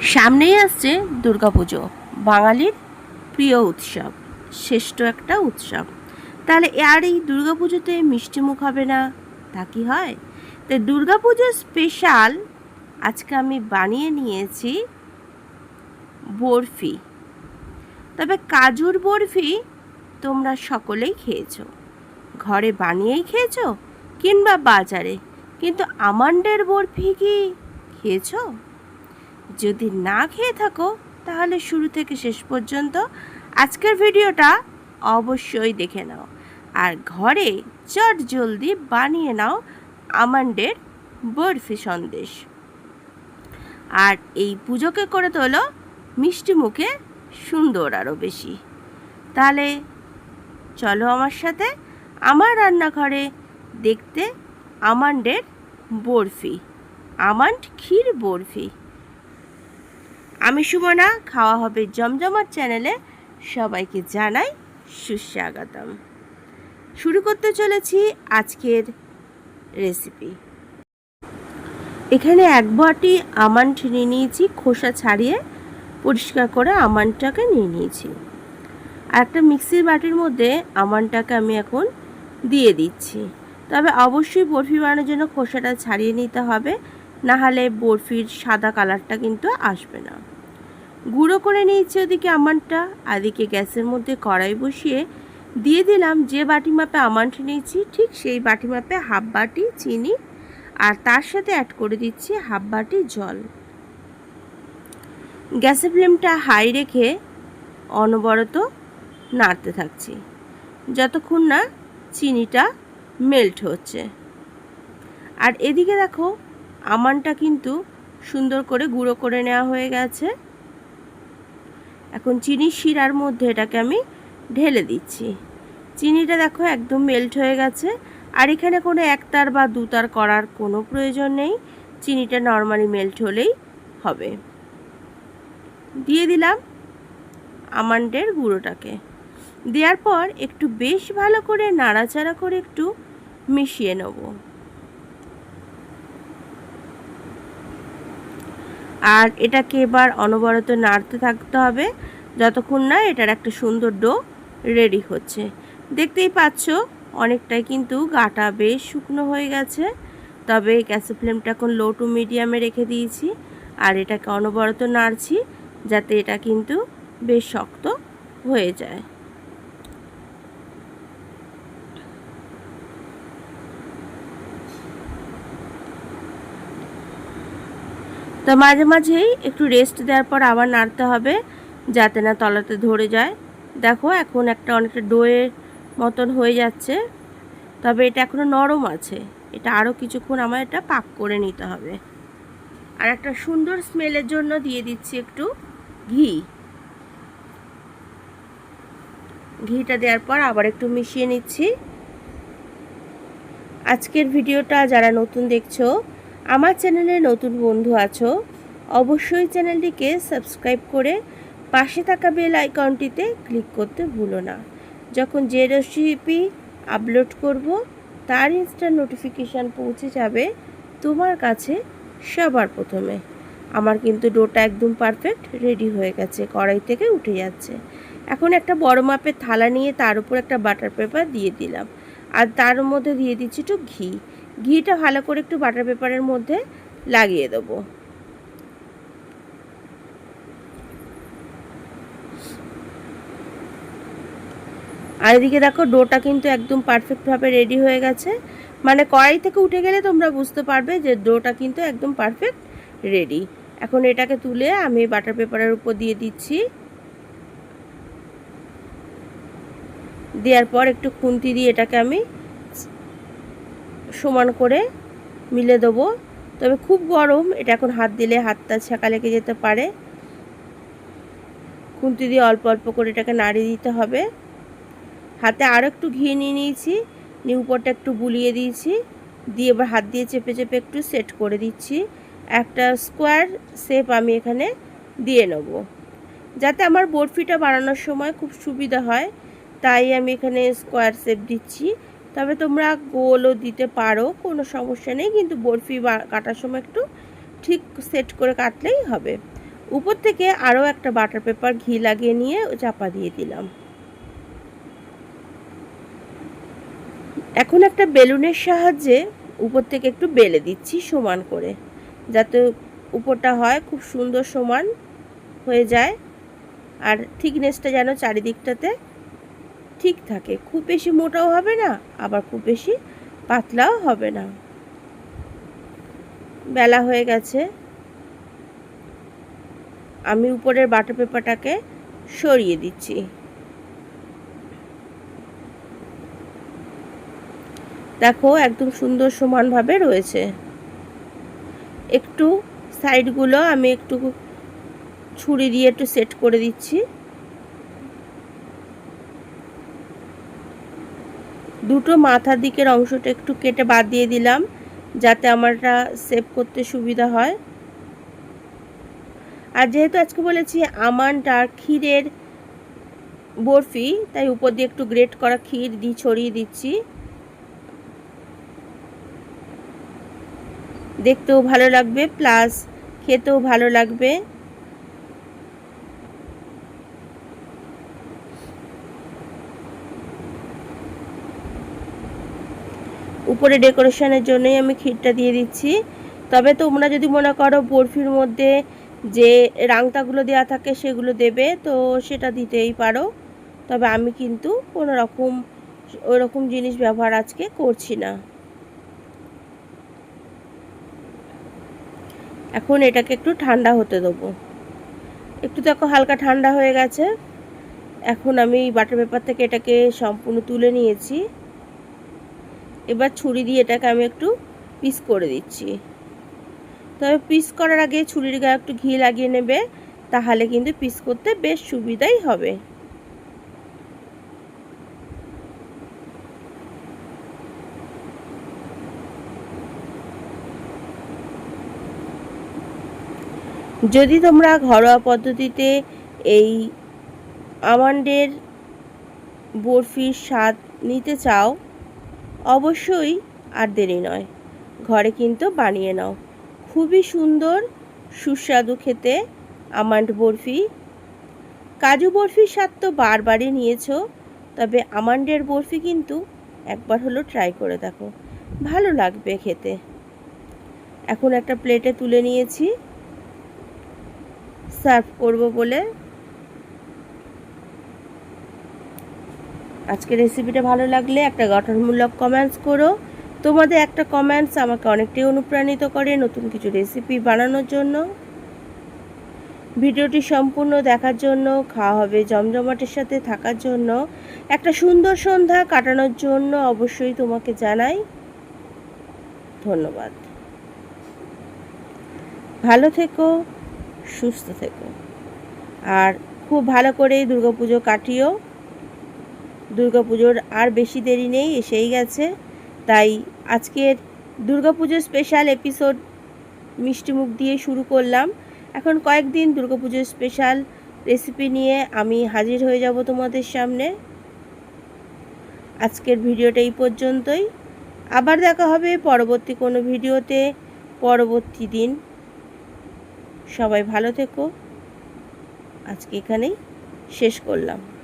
সামনেই আসছে দুর্গাপুজো, বাঙালির প্রিয় উৎসব, শ্রেষ্ঠ একটা উৎসব। তাহলে আর এই দুর্গাপুজোতে মিষ্টি মুখ হবে না? তা কি হয়? তাই দুর্গাপুজো স্পেশাল আজকে আমি বানিয়ে নিয়েছি বরফি। তবে কাজুর বরফি তোমরা সকলেই খেয়েছো। ঘরে বানিয়েই খেয়েছো কিংবা বাজারে? কিন্তু আমান্ডের বরফি কি খেয়েছো? যদি না খেয়ে থাকো, তাহলে শুরু থেকে শেষ পর্যন্ত আজকের ভিডিওটা অবশ্যই দেখে নাও। আর ঘরে চট জলদি বানিয়ে নাও আমান্ডের বরফি সন্দেশ। আর এই পুজোকে করে তোলো মিষ্টি মুখে সুন্দর আরও বেশি। তাহলে চলো আমার সাথে আমার রান্নাঘরে দেখতে আমান্ডের বরফি, আমান্ড ক্ষীর বরফি। আমি সুমনা, খাওয়া হবে জমজমার চ্যানেলে সবাইকে জানাই সুস্বাগতম। শুরু করতে চলেছি আজকের রেসিপি। এখানে এক বাটি আমান্ড নিয়ে নিয়েছি, খোসা ছাড়িয়ে পরিষ্কার করে আমানটাকে নিয়ে নিয়েছি। আর একটা মিক্সির বাটির মধ্যে আমানটাকে আমি এখন দিয়ে দিচ্ছি। তবে অবশ্যই বরফি বানানোর জন্য খোসাটা ছাড়িয়ে নিতে হবে না হলে বরফির সাদা কালারটা কিন্তু আসবে না। গুঁড়ো করে নিয়েছি ওদিকে আমানটা, আদিকে গ্যাসের মধ্যে কড়াই বসিয়ে দিয়ে দিলাম যে বাটি মাপে আমান্ট নিয়েছি, ঠিক সেই বাটি মাপে হাফ বাটি চিনি আর তার সাথে অ্যাড করে দিচ্ছি হাফ বাটি জল। গ্যাসের ফ্লেমটা হাই রেখে অনবরত নাড়তে থাকছি, যতক্ষণ না চিনিটা মেল্ট হচ্ছে। আর এদিকে দেখো, আমানটা কিন্তু সুন্দর করে গুঁড়ো করে নেওয়া হয়ে গেছে। এখন চিনির শিরার মধ্যে এটাকে আমি ঢেলে দিচ্ছি। চিনিটা দেখো একদম মেল্ট হয়ে গেছে। আর এখানে কোনো একতার বা দুতার করার কোনো প্রয়োজন নেই। চিনিটা নর্মালি মেল্ট হলেই হবে। দিয়ে দিলাম আমান্ডের গুঁড়োটাকে। দেওয়ার পর একটু বেশ ভালো করে নাড়াচাড়া করে একটু মিশিয়ে নেব। আর এটাকে এবার অনবরত নাড়তে থাকতে হবে, যতক্ষণ না এটার একটা সুন্দর ডো রেডি হচ্ছে। দেখতেই পাচ্ছ, অনেকটাই কিন্তু গাটা বেশ শুকনো হয়ে গেছে, তবে গ্যাসের ফ্লেমটা এখন লো টু মিডিয়ামে রেখে দিয়েছি আর এটাকে অনবরত নাড়ছি যাতে এটা কিন্তু বেশ শক্ত হয়ে যায়। তো মাঝে মাঝেই একটু রেস্ট দেওয়ার পর আবার নাড়তে হবে, যাতে না তলাতে ধরে যায়। দেখো এখন একটা অনেকটা ডোয়ের মতন হয়ে যাচ্ছে, তবে এটা এখনও নরম আছে। এটা আরও কিছুক্ষণ আমার এটা পাক করে নিতে হবে। আর একটা সুন্দর স্মেলের জন্য দিয়ে দিচ্ছি একটু ঘি। ঘিটা দেওয়ার পর আবার একটু মিশিয়ে নিচ্ছি। আজকের ভিডিওটা যারা নতুন দেখছ আমার চ্যানেলে নতুন বন্ধু আছো, অবশ্যই চ্যানেলটিকে সাবস্ক্রাইব করে পাশে থাকা বেল আইকনটিতে ক্লিক করতে ভুলো না। যখন যে রেসিপি আপলোড করব, তার ইনস্ট্যান্ট নোটিফিকেশান পৌঁছে যাবে তোমার কাছে সবার প্রথমে। আমার কিন্তু ডোটা একদম পারফেক্ট রেডি হয়ে গেছে, কড়াই থেকে উঠে যাচ্ছে। এখন একটা বড় মাপের থালা নিয়ে তার উপর একটা বাটার পেপার দিয়ে দিলাম। আর তার মধ্যে দিয়ে দিচ্ছি একটু ঘি। ঘিটা ভালো করে একটু বাটার পেপারের মধ্যে লাগিয়ে দেবো। আর এদিকে দেখো ডোটা কিন্তু একদম পারফেক্টভাবে রেডি হয়ে গেছে। মানে কড়াই থেকে উঠে গেলে তোমরা বুঝতে পারবে যে ডোটা কিন্তু একদম পারফেক্ট রেডি এখন এটাকে তুলে আমি বাটার পেপারের উপর দিয়ে দিচ্ছি। দেওয়ার পর একটু খুন্তি দিয়ে এটাকে আমি সমান করে মিলে দেবো। তবে খুব গরম, এটা এখন হাত দিলে হাতটা ছাকা লেগে যেতে পারে। খুন্তি দিয়ে অল্প অল্প করে এটাকে নাড়িয়ে দিতে হবে। হাতে আরও একটু ঘি নিয়ে নিয়েছি, নিয়ে উপরটা একটু বুলিয়ে দিয়েছি। দিয়ে এবার হাত দিয়ে চেপে চেপে একটু সেট করে দিচ্ছি। একটা স্কোয়ার শেপ আমি এখানে দিয়ে নেব। যাতে আমার বরফিটা বানানোর সময় খুব সুবিধা হয়, তাই আমি এখানে স্কোয়ার শেপ দিচ্ছি। তবে তোমরা গোলও দিতে পারো, কোনো সমস্যা নেই, কিন্তু বরফি কাটার সময় একটু ঠিক সেট করে কাটলেই হবে। উপর থেকে আরও একটা বাটার পেপার ঘি লাগিয়ে নিয়ে চাপা দিয়ে দিলাম। এখন একটা বেলুনের সাহায্যে উপর থেকে একটু বেলে দিচ্ছি সমান করে, যাতে উপরটা হয় খুব সুন্দর সমান হয়ে যায়, আর থিকনেসটা যেন চারিদিকটাতে ঠিক থাকে। খুব বেশি মোটাও হবে না, আবার খুব বেশি পাতলাও হবে না। বেলা হয়ে গেছে। আমি উপরের বাটার পেপারটাকে সরিয়ে দিচ্ছি। দেখো, একদম সুন্দর সমানভাবে রয়েছে। একটু সাইডগুলো আমি একটু ছুরি দিয়ে একটু সেট করে দিচ্ছি। দুটো মাথার দিকের অংশটা একটু কেটে বাদ দিয়ে দিলাম, যাতে আমারটা সেভ করতে সুবিধা হয়। আর যেহেতু আজকে বলেছি আমন্ড আর ক্ষীরের বরফি, তাই উপর দিয়ে একটু গ্রেট করা ক্ষীর দি ছড়িয়ে দিচ্ছি। দেখতেও ভালো লাগবে প্লাস খেতেও ভালো লাগবে। উপরে ডেকোরেশনের জন্যই আমি ক্ষীরটা দিয়ে দিচ্ছি। তবে তোমরা যদি মনে করো বরফির মধ্যে যে রাংতাগুলো দেওয়া থাকে সেগুলো দেবে, তো সেটা দিতেই পারো। তবে আমি কিন্তু কোনো রকম ওই রকম জিনিস ব্যবহার আজকে করছি না। এখন এটাকে একটু ঠান্ডা হতে দেবো। একটু দেখো হালকা ঠান্ডা হয়ে গেছে। এখন আমি বাটার পেপার থেকে এটাকে সম্পূর্ণ তুলে নিয়েছি। এবার ছুরি দিয়ে এটাকে আমি একটু পিস করে দিচ্ছি। তবে পিস করার আগে ছুরির গায়ে একটু ঘি লাগিয়ে নেবে, তাহলে কিন্তু পিস করতে বেশ সুবিধাই হবে। যদি তোমরা ঘরোয়া পদ্ধতিতে এই আমন্ডের বরফির স্বাদ নিতে চাও অবশ্যই আর দেরি নয়। ঘরে কিন্তু বানিয়ে নাও। খুবই সুন্দর, সুস্বাদু খেতে আমান্ড বরফি। কাজু বরফির স্বাদ তো বারবারই নিয়েছো, তবে আমান্ডের বরফি কিন্তু একবার হলো ট্রাই করে দেখো। ভালো লাগবে খেতে। এখন একটা প্লেটে তুলে নিয়েছি। সার্ভ করব বলে আজকের রেসিপিটা ভালো লাগলে একটা গঠনমূলক কমেন্টস করো। তোমাদের একটা কমেন্টস আমাকে অনেকটাই অনুপ্রাণিত করে নতুন কিছু রেসিপি বানানোর জন্য। ভিডিওটি সম্পূর্ণ দেখার জন্য, খাওয়া হবে জমজমাটের সাথে থাকার জন্য। একটা সুন্দর সন্ধ্যা কাটানোর জন্য অবশ্যই তোমাকে জানাই। ধন্যবাদ। ভালো থেকো, সুস্থ থেকো। আর খুব ভালো করে দুর্গাপুজো কাটিও। দুর্গাপুজোর আর বেশি দেরি নেই, এসেই গেছে। তাই আজকের দুর্গাপুজোর স্পেশাল এপিসোড মিষ্টিমুখ দিয়ে শুরু করলাম। এখন কয়েকদিন দুর্গাপুজোর স্পেশাল রেসিপি নিয়ে আমি হাজির হয়ে যাব তোমাদের সামনে। আজকের ভিডিওটা এই পর্যন্তই। আবার দেখা হবে পরবর্তী কোনো ভিডিওতে। পরবর্তী দিন সবাই ভালো থেকো। আজকে এখানেই শেষ করলাম।